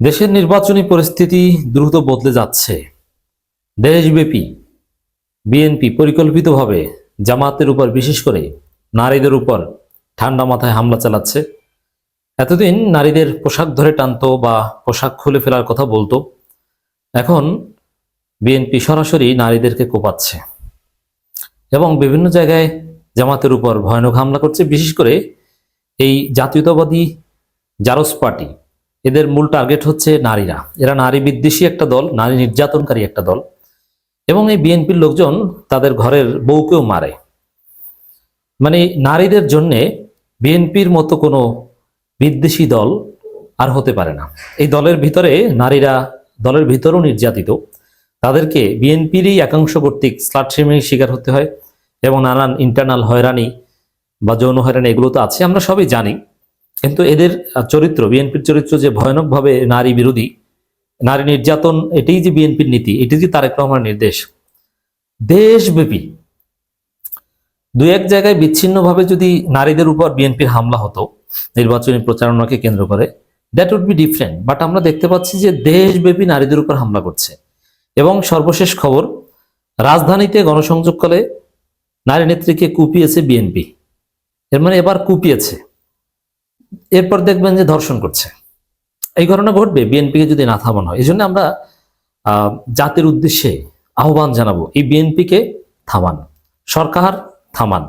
দেশের নির্বাচনী পরিস্থিতি দ্রুত বদলে যাচ্ছে। দেশব্যাপী বিএনপি পরিকল্পিতভাবে জামাতের উপর, বিশেষ করে নারীদের উপর ঠান্ডা মাথায় হামলা চালাচ্ছে। এতদিন নারীদের পোশাক ধরে টানতো বা পোশাক খুলে ফেলার কথা বলতো। এখন বিএনপি সরাসরি নারীদেরকে কোপাচ্ছে এবং বিভিন্ন জায়গায় জামাতের উপর ভয়ানক হামলা করছে। বিশেষ করে এই জাতীয়তাবাদী জারস পার্টি এদের মূল টার্গেট হচ্ছে নারীরা। এরা নারী বিদ্বেষী একটা দল, নারী নির্যাতনকারী একটা দল। এবং এই বিএনপির লোকজন তাদের ঘরের বউকেও মারে। মানে নারীদের জন্যে বিএনপির মতো কোনো বিদ্বেষী দল আর হতে পারে না। এই দলের ভিতরে নারীরা দলের ভিতরেও নির্যাতিত। তাদেরকে বিএনপিরই একাংশ কর্তৃক স্লাট শেমিংয়ের শিকার হতে হয় এবং নানান ইন্টারনাল হয়রানি বা যৌন হয়রানি, এগুলো তো আছে, আমরা সবই জানি। কিন্তু এদের চরিত্র, বিএনপির চরিত্র যে ভয়ানকভাবে নারী বিরোধী, নারী নির্যাতন, এটাই যে বিএনপির নীতি এটি যে তারেক রহমানের নির্দেশ। দেশব্যাপী দুই এক জায়গায় বিচ্ছিন্নভাবে যদি নারীদের উপর বিএনপির হামলা হতো, নির্বাচনী প্রচারণাকে কেন্দ্র করে that would be different but আমরা দেখতে পাচ্ছি যে দেশব্যাপী নারীদের উপর হামলা করছে। এবং সর্বশেষ খবর, রাজধানীতে গণসংযোগকালে নারী নেত্রীকে কুপিয়েছে বিএনপি। এর মানে এবার কুপিয়েছে। এরপর দেখবেন যে ধর্ষণ করছে। এই ঘটনা ঘটবে, বিএনপিকে যদি না থামানো হয়। এই জন্য আমরা জাতির উদ্দেশ্যে আহ্বান জানাব, এই বিএনপিকে থামান, সরকার থামান,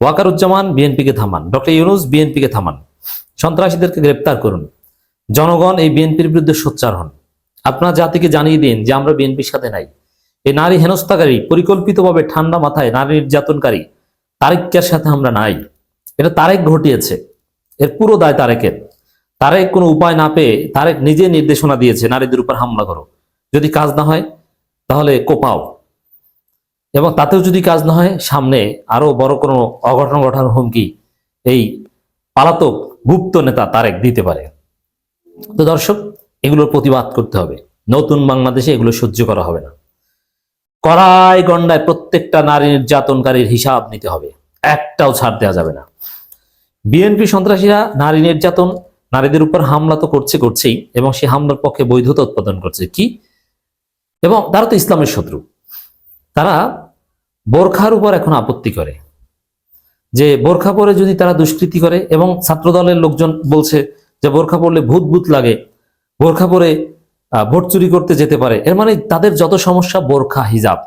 ওয়াকারুজ্জামান বিএনপিকে থামান, ডক্টর ইউনুস বিএনপিকে থামান, সন্ত্রাসীদেরকে গ্রেপ্তার করুন, জনগণ এই বিএনপির বিরুদ্ধে সোচ্চার হন। আপনার জাতিকে জানিয়ে দিন যে আমরা বিএনপির সাথে নাই। এই নারী হেনস্থাকারী, পরিকল্পিতভাবে ঠান্ডা মাথায় নারী নির্যাতনকারী তারেকের সাথে আমরা নাই। এটা তারেক ঘটিয়েছে। এর পুরো দায় তারেকের। তারেক কোনো উপায় না পেয়ে তারেক নিজে নির্দেশনা দিয়েছে, নারীদের উপর হামলা করো। যদি কাজ না হয়, তাহলে কোপাও। এবং তাতেও যদি কাজ না হয়, সামনে আরও বড় কোনো অঘটন ঘটানোর হুমকি এই পালাতক গুপ্ত নেতা তারেক দিতে পারে। তো দর্শক, এগুলোর প্রতিবাদ করতে হবে। নতুন বাংলাদেশে এগুলো সহ্য করা হবে না। কড়াই গন্ডায় প্রত্যেকটা নারী নির্যাতনকারীর হিসাব নিতে হবে। একটাও ছাড় দেওয়া যাবে না। বিএনপি সন্ত্রাসীরা নারী নির্যাতন, নারীদের উপর হামলা তো করছে করছেই, এবং সেই হামলার পক্ষে বৈধতা উৎপাদন করছে কি? এবং তারা তো ইসলামের শত্রু। তারা বোরখার উপর এখন আপত্তি করে। যে বোরখা পরে যদি তারা দুষ্কৃতি করে, এবং ছাত্রদলের লোকজন বলছে যে বোরখা পরলে ভূত ভূত লাগে, বোরখা পরে ভোট চুরি করতে যেতে পারে, এর মানে তাদের যত সমস্যা, বোরখা, হিজাব।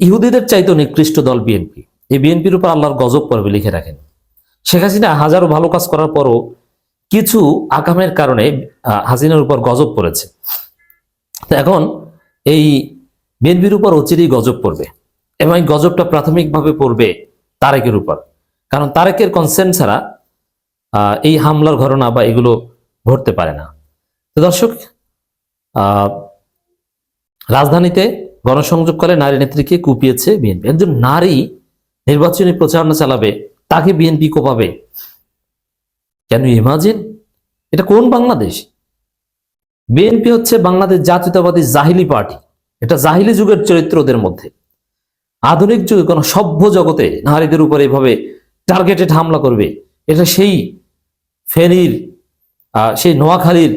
ইহুদিদের চাইতো নিকৃষ্ট দল বিএনপি। এই বিএনপির উপর আল্লাহর গজব পর্বে লিখে রাখেন। শেখ হাসিনা হাজারো ভালো কাজ করার পরও কিছু আকামের কারণে হাসিনার উপর গজব পড়েছে। তো এখন এই বিএনপির উপর অচিরেই গজব পড়বে এবং এই গজবটা প্রাথমিকভাবে পড়বে তারেকের উপর। কারণ তারেকের কনসেন্ট ছাড়া এই হামলার ঘটনা বা এগুলো ঘটতে পারে না। তো দর্শক রাজধানীতে গণসংযোগকালে নারী নেত্রীকে কুপিয়েছে বিএনপি। একজন নারী নির্বাচনী প্রচারণা চালাবে তাকে বিএনপি কোপাবে? কেন ইমাজিন এটা কোন বাংলাদেশ? বিএনপি হচ্ছে বাংলাদেশ জাতীয়তাবাদী জাহিলি পার্টি। এটা জাহিলি যুগের চরিত্রদের মধ্যে। আধুনিক যুগে কোন সভ্য জগতে নারীদের উপর এভাবে টার্গেটেড হামলা করবে। এটা সেই ফেনীর সেই নোয়াখালীর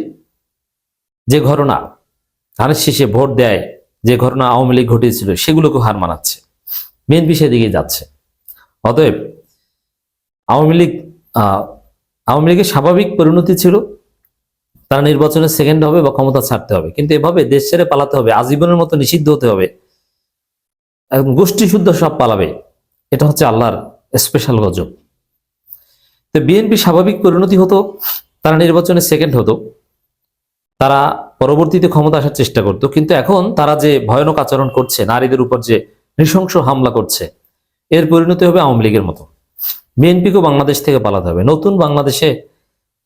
যে ঘটনা, ধানের শেষে ভোট দেয়, যে ঘটনা আওয়ামী লীগ ঘটিয়েছিল সেগুলোকে হার মানাচ্ছে। বিএনপি সেদিকে যাচ্ছে। অতএব আওয়ামী লীগ আওয়ামী লীগের স্বাভাবিক পরিণতি ছিল তারা নির্বাচনে সেকেন্ড হবে বা ক্ষমতা ছাড়তে হবে। কিন্তু এভাবে দেশ ছেড়ে পালাতে হবে, আজীবনের মতো নিষিদ্ধ হতে হবে। গোষ্ঠী শুদ্ধ সব পালাবে। এটা হচ্ছে আল্লাহর স্পেশাল গজব। তো বিএনপি স্বাভাবিক পরিণতি হতো, তারা নির্বাচনে সেকেন্ড হতো। তারা পরবর্তীতে ক্ষমতা আসার চেষ্টা করতো। কিন্তু এখন তারা যে ভয়ানক আচরণ করছে, নারীদের উপর যে নৃশংস হামলা করছে, এর পরিণতি হবে আওয়ামী লীগের মতো। বিএনপিকেও বাংলাদেশ থেকে পালাতে হবে। নতুন বাংলাদেশে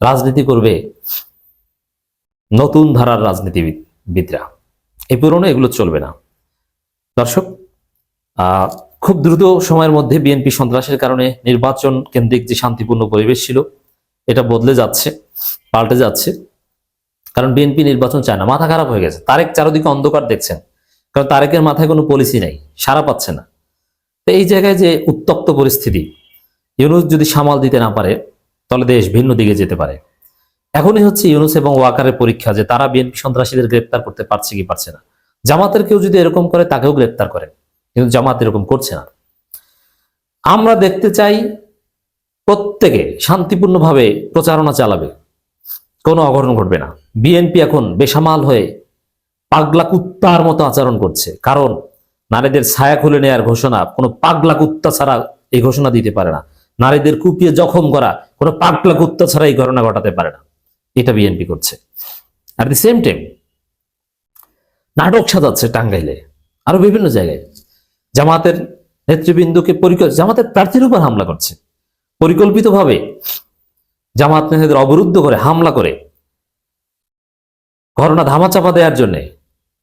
রাজনীতি করবে নতুন ধারার রাজনীতিবিদরা। এই পুরনো এগুলো চলবে না। দর্শক খুব দ্রুত সময়ের মধ্যে বিএনপি সন্ত্রাসের কারণে নির্বাচন কেন্দ্রিক যে শান্তিপূর্ণ পরিবেশ ছিল, এটা বদলে যাচ্ছে, পাল্টে যাচ্ছে। কারণ বিএনপি নির্বাচন চায় না। মাথা খারাপ হয়ে গেছে। তারেক চারদিকে অন্ধকার দেখছেন। কারণ তারেকের মাথায় কোনো পলিসি নেই। সারা পাচ্ছে না। তো এই জায়গায় যে উত্তপ্ত পরিস্থিতি ইউনুস যদি সামাল দিতে না পারে, তাহলে দেশ ভিন্ন দিকে যেতে পারে। এখনই হচ্ছে ইউনুস এবং ওয়াকারের পরীক্ষা যে তারা বিএনপি সন্ত্রাসীদের গ্রেপ্তার করতে পারছে কি পারছে না। জামাতের কেউ যদি এরকম করে, তাকেও গ্রেপ্তার করে। কিন্তু জামাত এরকম করছে না। আমরা দেখতে চাই প্রত্যেকে শান্তিপূর্ণভাবে প্রচারণা চালাবে। কোনো অঘটন ঘটবে না। বিএনপি এখন বেসামাল হয়ে পাগলা কুত্তার মতো আচরণ করছে। কারণ নারীদের ছায়া খুলে নেয়ার ঘোষণা, কোনো পাগলা কুত্তা ছাড়া এই ঘোষণা দিতে পারে না। নারীদের কুপিয়ে জখম করা কোনো পাগলা কুত্তা ছাড়া এই ঘটনা ঘটাতে পারে না। এটা বিএনপি করছে। আর দি সেম টাইম নাটক সাজাচ্ছে টাঙ্গাইলে, আরও বিভিন্ন জায়গায়। জামাতের নেতৃবৃন্দকে পরিকল্প জামাতের প্রার্থীর উপর হামলা করছে। পরিকল্পিতভাবে জামাত নেতাদের অবরুদ্ধ করে হামলা করে। ঘটনা ধামাচাপা দেওয়ার জন্য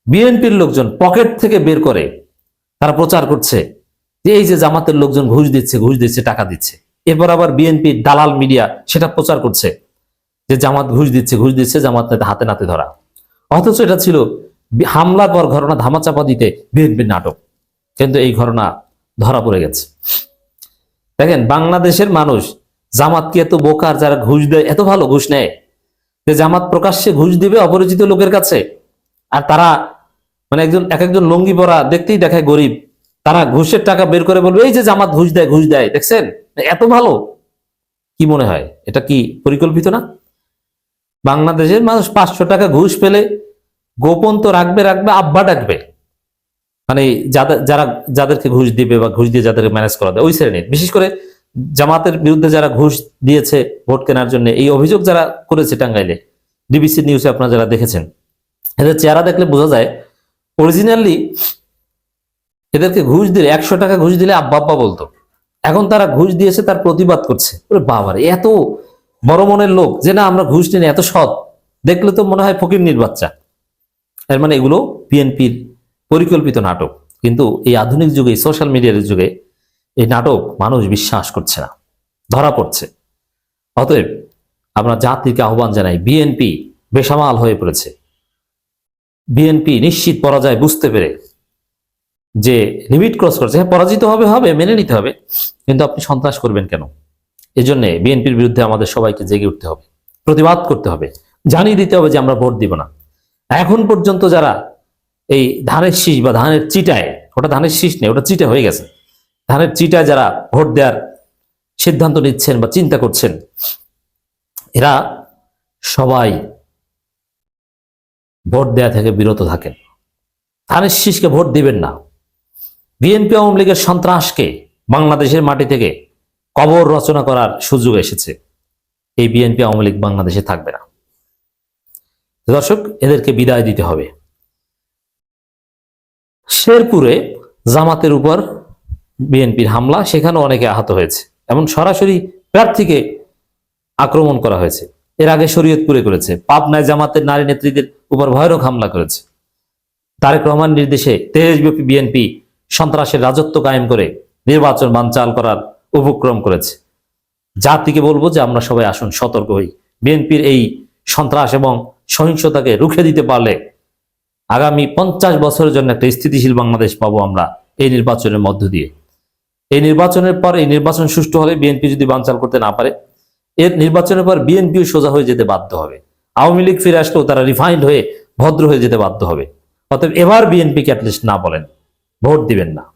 বিএনপির লোকজন পকেট থেকে বের করে, তারা প্রচার করছে যে এই যে জামাতের লোকজন ঘুষ দিচ্ছে ঘুষ দিচ্ছে, টাকা দিচ্ছে। এরপর আবার বিএনপি দালাল মিডিয়া সেটা প্রচার করছে যে জামাত ঘুষ দিচ্ছে ঘুষ দিচ্ছে জামাত হাতে নাতে ধরা। অথচ এটা ছিল হামলা পর ঘটনা ধামাচাপা দিতে বিএনপির নাটক। কিন্তু এই ঘটনা ধরা পড়ে গেছে। দেখেন, বাংলাদেশের মানুষ জামাতকে এত বোকার যারা ঘুষ দেয়, এত ভালো ঘুষ নেয় যে জামাত প্রকাশ্যে ঘুষ দিবে অপরিচিত লোকের কাছে। আর তারা মানে একজন এক একজন লঙ্গি পরা দেখতেই দেখায় গরিব। তারা ঘুষের টাকা বের করে বলবে, এই যে জামাত ঘুষ দেয় ঘুষ দেয়, দেখছেন? এত ভালো? কি মনে হয়? এটা কি পরিকল্পিত না? বাংলাদেশের মানুষ পাঁচশো টাকা ঘুষ পেলে গোপন তো রাখবে রাখবে, আব্বা ডাকবে। মানে যাদের যারা যাদেরকে ঘুষ দিবে বা ঘুষ দিয়ে যাদেরকে ম্যানেজ করা দেয় ওই শ্রেণির। বিশেষ করে জামাতের বিরুদ্ধে যারা ঘুষ দিয়েছে ভোট কেনার জন্য, এই অভিযোগ যারা করেছে টাঙ্গাইলে ডিবিসি নিউজে আপনারা যারা দেখেছেন, এদের চেহারা দেখলে বোঝা যায় অরিজিনালি এদেরকে ঘুষ দিলে, একশো টাকা ঘুষ দিলে আব্বা আব্বা বলতো। এখন তারা ঘুষ দিয়েছে, তার প্রতিবাদ করছে। বাবার, এত বড় মনের লোক। যে না, আমরা ঘুষ নিই এত সৎ। দেখলে তো মনে হয় ফকির বাচ্চা। এর মানে এগুলো বিএনপির পরিকল্পিত নাটক। কিন্তু এই আধুনিক যুগে সোশ্যাল মিডিয়ার যুগে এই নাটক মানুষ বিশ্বাস করছে না, ধরা পড়ছে। অতএব আমরা জাতিকে আহ্বান জানাই, বিএনপি বেসামাল হয়ে পড়েছে। বিএনপি নিশ্চিত পরাজয় বুঝতে পেরে যে লিমিট ক্রস করছে হ্যাঁ পরাজিত হবে হবে, মেনে নিতে হবে, কিন্তু আপনি সন্ত্রাস করবেন কেন? এই জন্য বিএনপির বিরুদ্ধে আমাদের সবাইকে জেগে উঠতে হবে, প্রতিবাদ করতে হবে, জানিয়ে দিতে হবে যে আমরা ভোট দিব না। এখন পর্যন্ত যারা এই ধানের শীষ বা ধানের চিটায়, ওটা ধানের শীষ নেই, ওটা চিটা হয়ে গেছে। ধানের চিটায় যারা ভোট দেওয়ার সিদ্ধান্ত নিচ্ছেন বা চিন্তা করছেন, এরা সবাই ভোট দেয়া থেকে বিরত থাকেন। ধানের শীষকে ভোট দিবেন না। বিএনপি আওয়ামী লীগের সন্ত্রাসকে বাংলাদেশের মাটি থেকে কবর রচনা করার সুযোগ এসেছে। এই বিএনপি আওয়ামী লীগ বাংলাদেশে থাকবে না। দর্শক, এদেরকে বিদায় দিতে হবে। শেরপুরে জামাতের উপর বিএনপির হামলা, সেখানে অনেকে আহত হয়েছে। এমন সরাসরি প্রার্থীকে আক্রমণ করা হয়েছে। এর আগে শরীয়তপুরে করেছে। পাবনায় জামাতের নারী নেত্রীদের উপর ভয়ানক হামলা করেছে। তারেক রহমান নির্দেশে দেশব্যাপী বিএনপি সন্ত্রাসের রাজত্ব কায়েম করে নির্বাচন বানচাল করার উপক্রম করেছে। জাতিকে বলব যে আমরা সবাই আসুন, সতর্ক হই। বিএনপির এই সন্ত্রাস এবং সহিংসতাকে রুখে দিতে পারলে আগামী পঞ্চাশ বছরের জন্য একটা স্থিতিশীল বাংলাদেশ পাবো আমরা এই নির্বাচনের মধ্য দিয়ে। এই নির্বাচনের পর এই নির্বাচন সুষ্ঠু হলে বিএনপি যদি বানচাল করতে না পারে, এর নির্বাচনের পর বিএনপিও সোজা হয়ে যেতে বাধ্য হবে। আওয়ামী লীগ ফিরে আসলেও তারা রিফাইন্ড হয়ে ভদ্র হয়ে যেতে বাধ্য হবে। অতএব এবার বিএনপিকে অ্যাটলিস্ট না বলেন। ভোট দিবেন না।